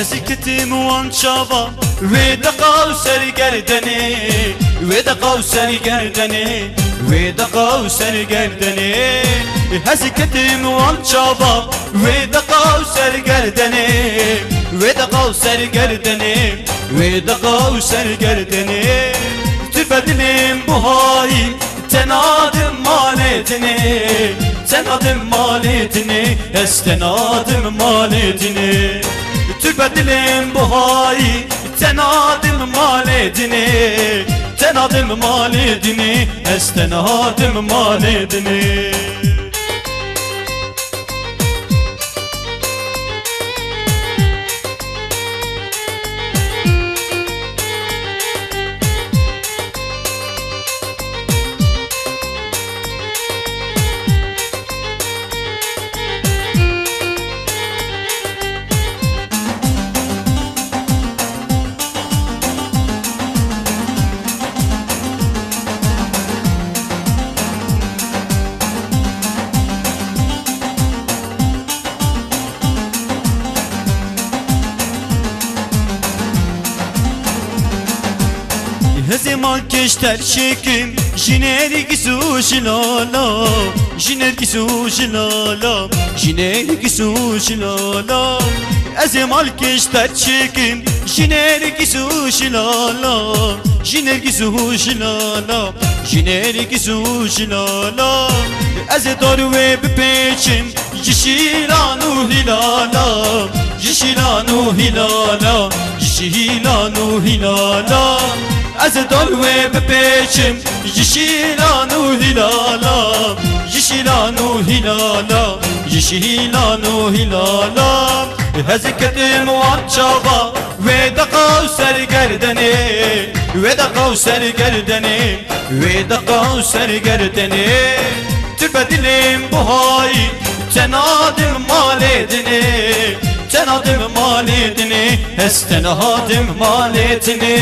نسكتم وان شابا ويدا قوسر قردني ويدا قوسر قردني ويدا قوسر قردني. هسكتم وان شابا ويدا قوسر قردني ويدا قوسر قردني ويدا قوسر قردني. تبدلم بهاي تنادم مالتني تنادم مالتني استنادم مالتني. Hain Tenadım maliyetini Tenadım maliyetini Estenadım maliyetini Türbedilim bu hain Tenadım maliyetini Tenadım maliyetini Estenadım maliyetini Hezeman keşter şekim. Jinergi su şilala Jinergi su şilala Jinergi su şilala Ezemal keşter şekim. Jinergi su şilala Jinergi su şilala Jinergi su şilala Eze doğru ve peçim. Yeşilanu hilala. Yeşilanu hilala. Yeşilanu hilala از دلوه بپیچم یشیلان و هلالا یشیلان و هلالا یشیلان و هلالا هزکتم وان چابا و دقاو سرگردنی و دقاو سرگردنی و دقاو سرگردنی تبدیلیم bu hay Tenadım mal edini Tenadım mal edini Estenadım mal edini